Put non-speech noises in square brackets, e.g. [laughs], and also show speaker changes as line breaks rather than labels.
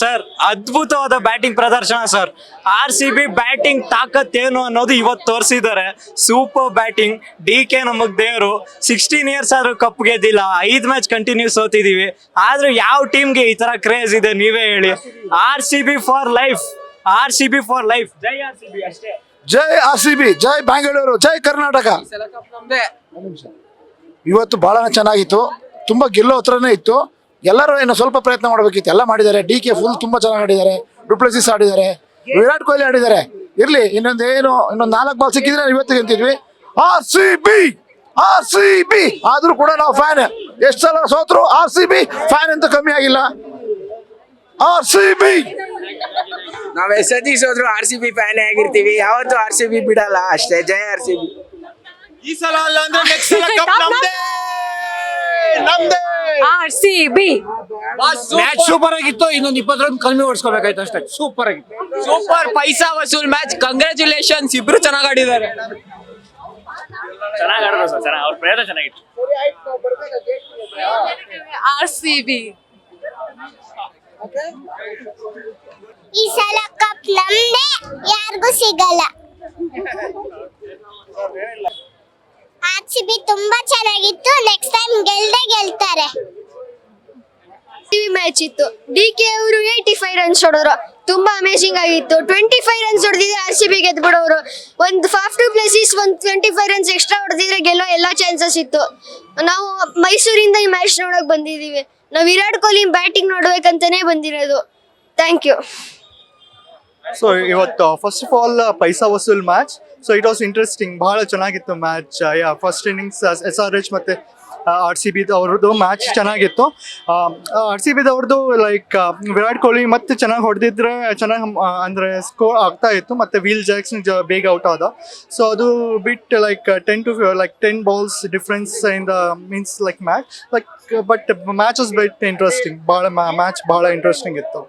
Sir ಅದ್ಭುತವಾದ batting ಪ್ರದರ್ಶನ sir. R C B batting ತಾಕತ್ತೇನು ಅನ್ನೋದು ಇವತ್ತು ತೋರಿಸಿದ್ದಾರೆ. ಸೂಪರ್ ಬ್ಯಾಟಿಂಗ್ ಡಿ ಕೆ ನಮಗ್ ದೇವರು. ಸಿಕ್ಸ್ಟೀನ್ ಇಯರ್ಸ್ ಆದ್ರೂ ಕಪ್ ಗೆದ್ದಿಲ್ಲ ಐದ್ ಮ್ಯಾಚ್ ಕಂಟಿನ್ಯೂಸ್ ಸೋತಿದೀವಿ. ಆದ್ರೂ ಯಾವ ಟೀಮ್ಗೆ ಈ ತರ ಕ್ರೇಜ್ ಇದೆ ನೀವೇ ಹೇಳಿ. R C B for life R C B for life Jai R C B ಅಷ್ಟೇ.
ಜೈ ಆರ್ ಸಿ ಬಿ ಜೈ ಬ್ಯಾಂಗ್ಳೂರು ಜೈ ಕರ್ನಾಟಕ. ಇವತ್ತು ಬಹಳ ಚೆನ್ನಾಗಿತ್ತು. ತುಂಬಾ ಗೆಲ್ಲೋ ಹತ್ರನೇ ಇತ್ತು. ಎಲ್ಲರೂ ಏನು ಸ್ವಲ್ಪ ಪ್ರಯತ್ನ ಮಾಡಬೇಕಿತ್ತು. ಎಲ್ಲ ಮಾಡಿದ್ದಾರೆ. ಡಿ ಕೆ ಫುಲ್ ತುಂಬಾ ಚೆನ್ನಾಗಿ ಆಡಿದ್ದಾರೆ. ಡುಪ್ಲೆಸಿಸ್ ಆಡಿದ್ದಾರೆ. ವಿರಾಟ್ ಕೊಹ್ಲಿ ಆಡಿದ್ದಾರೆ. ಇರ್ಲಿ ಇನ್ನೊಂದು ಏನು ಇನ್ನೊಂದು ನಾಲ್ಕು ಬಾಲ್ ಸಿಕ್ಕಿದ್ರೆ ಇವತ್ತು ಗೆಂತಿದ್ವಿ R C B R C B ಆದ್ರೂ ಕೂಡ ನಾವು ಫ್ಯಾನ್ ಎಷ್ಟು ಸಲ ಸೋತ್ರು ಆರ್ ಸಿ ಬಿ ಫ್ಯಾನ್ ಅಂತ ಕಮ್ಮಿ ಆಗಿಲ್ಲ. ಆರ್ ಸಿ ಬಿ
ನಾವ್ ಎಷ್ಟೊತ್ತಿಗೆ ಸೋದ್ರು ಆರ್ ಸಿ ಬಿ ಫ್ಯಾನ್ ಆಗಿರ್ತೀವಿ. ಯಾವತ್ತು ಆರ್ ಸಿ ಬಿ ಬಿಡಲ್ಲ. ಅಷ್ಟೇ. ಜೈ ಆರ್ ಸಿ ಬಿ
ಈ ಸಲ ಅಲ್ಲ ಅಂದ್ರೆ ನೆಕ್ಸ್ಟ್ ಸಲ ಕಪ್ [laughs] ನಮ್ದೇ.
ಸಿ ಬಿ
ಮ್ಯಾಚ್ ಸೂಪರ್ ಆಗಿತ್ತು ಇನ್ನೊಂದು ಇಪ್ಪತ್ತು ರನ್ ಕಮ್ಮಿ ಓಡಿಸ್ಕೋಬೇಕಾಯ್ತು ಅಷ್ಟೇ. ಸೂಪರ್ ಆಗಿತ್ತು.
ಸೂಪರ್ ಪೈಸಾ ವಸೂಲ್ ಮ್ಯಾಚ್ ಕಂಗ್ರ್ಯಾಚುಲೇಷನ್ಸ್ ಇಬ್ರು ಚೆನ್ನಾಗಿ ಆಡಿದ್ದಾರೆ.
ಚೆನ್ನಾಗಿ ಆಡಿದ್ರು ಸರ್ ಚೆನ್ನಾಗಿ. ಅವ್ರ ಪ್ರಯತ್ನ ಚೆನ್ನಾಗಿತ್ತು.
ಆರ್ ಸಿ ಬಿ
ಈ ಸಲ ಕಪ್ ನಮ್ದೇ ಯಾರಿಗೂ ಸಿಗಲ್ಲ. ಆರ್ ಸಿ ಬಿ ತುಂಬಾ ಚೆನ್ನಾಗಿತ್ತು.
ಮ್ಯಾಚ್ ಇತ್ತು. ಡಿ ಕೆ ಅವರು ಏಯ್ಟಿ ಫೈವ್ ರನ್ಸ್ ಹೊಡೋರು. ತುಂಬಾ ಅಮೇಸಿಂಗ್ ಆಗಿತ್ತು. ಟ್ವೆಂಟಿ ಫೈವ್ ರನ್ಸ್ ಹೊಡೆದಿದ್ರೆ ಆರ್ ಸಿ ಬಿ ಗೆದ್ಬಿಡೋರು. ಒಂದು ಫಾಫ್ ಟು ಪ್ಲೇಸಿಸ್ ಒಂದು ಟ್ವೆಂಟಿ ಫೈವ್ ರನ್ಸ್ ಎಕ್ಸ್ಟ್ರಾ ಹೊಡೆದಿದ್ರೆ ಗೆಲ್ಲೋ ಎಲ್ಲ ಚಾನ್ಸಸ್ ಇತ್ತು. ನಾವು ಮೈಸೂರಿಂದ ಈ ಮ್ಯಾಚ್ ನೋಡಕ್ ಬಂದಿದ್ದೀವಿ. ನಾವು ವಿರಾಟ್ ಕೊಹ್ಲಿ ಬ್ಯಾಟಿಂಗ್ ನೋಡ್ಬೇಕಂತಾನೆ ಬಂದಿರೋದು. ಥ್ಯಾಂಕ್ ಯು
ಸೊ ಇವತ್ತು ಫಸ್ಟ್ ಆಫ್ ಆಲ್ ಪೈಸಾ ವಸೂಲ್ match so it was interesting ಬಹಳ ಚೆನ್ನಾಗಿತ್ತು match first innings S R H ಮತ್ತೆ ಆರ್ ಸಿ ಬಿ ಅವ್ರದ್ದು ಮ್ಯಾಚ್ ಚೆನ್ನಾಗಿತ್ತು. ಆರ್ ಸಿ ಬಿದವ್ರದ್ದು ಲೈಕ್ ವಿರಾಟ್ ಕೊಹ್ಲಿ ಮತ್ತೆ ಚೆನ್ನಾಗಿ ಹೊಡೆದಿದ್ರೆ ಚೆನ್ನಾಗಿ ಅಂದರೆ ಸ್ಕೋರ್ ಆಗ್ತಾ ಇತ್ತು. ಮತ್ತೆ ವೀಲ್ ಜಾಕ್ಸನ್ ಜ ಬೇಗ ಔಟ್ ಆದ. ಸೊ ಅದು bit like ten to like ten balls difference in the means like match like but match was bit interesting ಭಾಳ ಮ್ಯಾಚ್ ಭಾಳ ಇಂಟ್ರೆಸ್ಟಿಂಗ್ ಇತ್ತು.